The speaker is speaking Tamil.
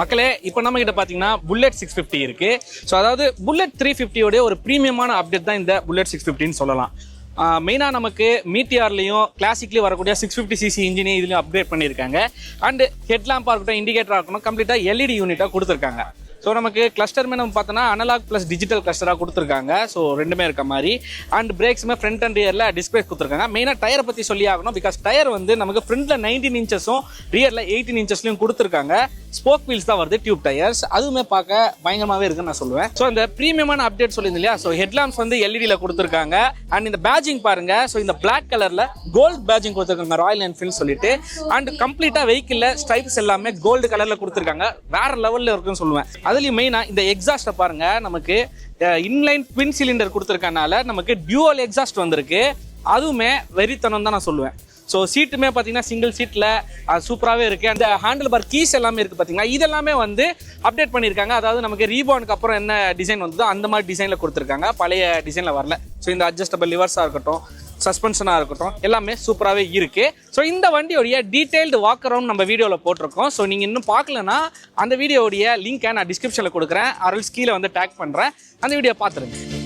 மக்களே இப்போ நம்ம கிட்ட பார்த்தீங்கன்னா புல்லட் சிக்ஸ் ஃபிஃப்டி இருக்கு. ஸோ அதாவது புல்லட் த்ரீ ஃபிஃப்டியோட ஒரு ப்ரீமியமான அப்டேட் தான் இந்த புல்லட் சிக்ஸ் ஃபிஃப்டின்னு சொல்லலாம். மெயினாக நமக்கு மீட்டிஆர்லையும் கிளாசிக்லேயும் வரக்கூடிய சிக்ஸ் ஃபிஃப்டி சிசி இன்ஜினே இதுலையும் அப்கிரேட் பண்ணியிருக்காங்க. அண்ட் ஹெட்லாம்பாக இருக்கட்டும் இண்டிகேட்டராக இருக்கட்டும் கம்ப்ளீட்டாக எல்இடி யூனிட்டாக கொடுத்துருக்காங்க. ஸோ நமக்கு கிளஸ்டருமே நம்ம பார்த்தோன்னா அனலாக் ப்ளஸ் டிஜிட்டல் கிளஸ்டராக கொடுத்துருக்காங்க. ஸோ ரெண்டுமே இருக்க மாதிரி. அண்ட் பிரேக்ஸுமே ஃப்ரண்ட் அண்ட் ரியரில் டிஸ்பிளேஸ் கொடுத்துருக்காங்க. மெயினாக டயரை பற்றி சொல்லி ஆகணும். பிகாஸ் டயர் வந்து நமக்கு ஃப்ரண்ட்டில் நைன்டீன் இன்ச்சஸும் ரியரில் எயிட்டீன் இன்ச்சஸ்லையும் கொடுத்துருக்காங்க. ஸ்போக் வீல்ஸ் தான் வருது டியூப் டயர்ஸ் அதுவுமே பார்க்க பயங்கரமாகவே இருக்குன்னு நான் சொல்லுவேன். ஸோ இந்த ப்ரீமியமான அப்டேட் சொல்லியிருந்தேன் இல்லையா? ஸோ ஹெட்லாம்ஸ் வந்து எல்இடியில் கொடுத்துருக்காங்க. அண்ட் இந்த பேஜிங் பாருங்க. ஸோ இந்த பிளாக் கலரில் கோல்ட் பேஜிங் கொடுத்துருக்காங்க ராயல் என்ஃபீல்ட் சொல்லிட்டு. அண்ட் கம்ப்ளீட்டாக வெஹிக்கிளில் ஸ்ட்ரைப்ஸ் எல்லாமே கோல்டு கலரில் கொடுத்துருக்காங்க. வேற லெவலில் இருக்குன்னு சொல்லுவேன். அதுலேயும் மெயினாக இந்த எக்ஸாஸ்ட்டை பாருங்கள் நமக்கு இன்லைன் ட்வின் சிலிண்டர் கொடுத்துருக்கனால நமக்கு டியூவல் எக்ஸாஸ்ட் வந்திருக்கு. அதுவுமே வெறித்தனம் தான் நான் சொல்லுவேன். ஸோ சீட்டுமே பார்த்தீங்கன்னா சிங்கிள் சீட்டில் சூப்பராகவே இருக்குது அந்த ஹேண்டில் பார் கீஸ் எல்லாமே இருக்குது பார்த்தீங்கன்னா இதெல்லாமே வந்து அப்டேட் பண்ணியிருக்காங்க. அதாவது நமக்கு ரீபானுக்கு அப்புறம் என்ன டிசைன் வந்ததோ அந்த மாதிரி டிசைனில் கொடுத்துருக்காங்க. பழைய டிசைனில் வரல. ஸோ இந்த அட்ஜஸ்டபிள் லிவர்ஸாக இருக்கட்டும் சஸ்பென்ஷனாக இருக்கட்டும் எல்லாமே சூப்பராகவே இருக்குது ஸோ இந்த வண்டியோடைய டீட்டெயில்டு வாக் அரவுண்ட் நம்ம வீடியோவில் போட்டிருக்கோம். ஸோ நீங்கள் இன்னும் பார்க்கலனா அந்த வீடியோடைய லிங்க்கை நான் டிஸ்கிரிப்ஷனில் கொடுக்குறேன். அரல்ஸ் கீழே வந்து டேக் பண்ணுறேன் அந்த வீடியோ பார்த்துருங்க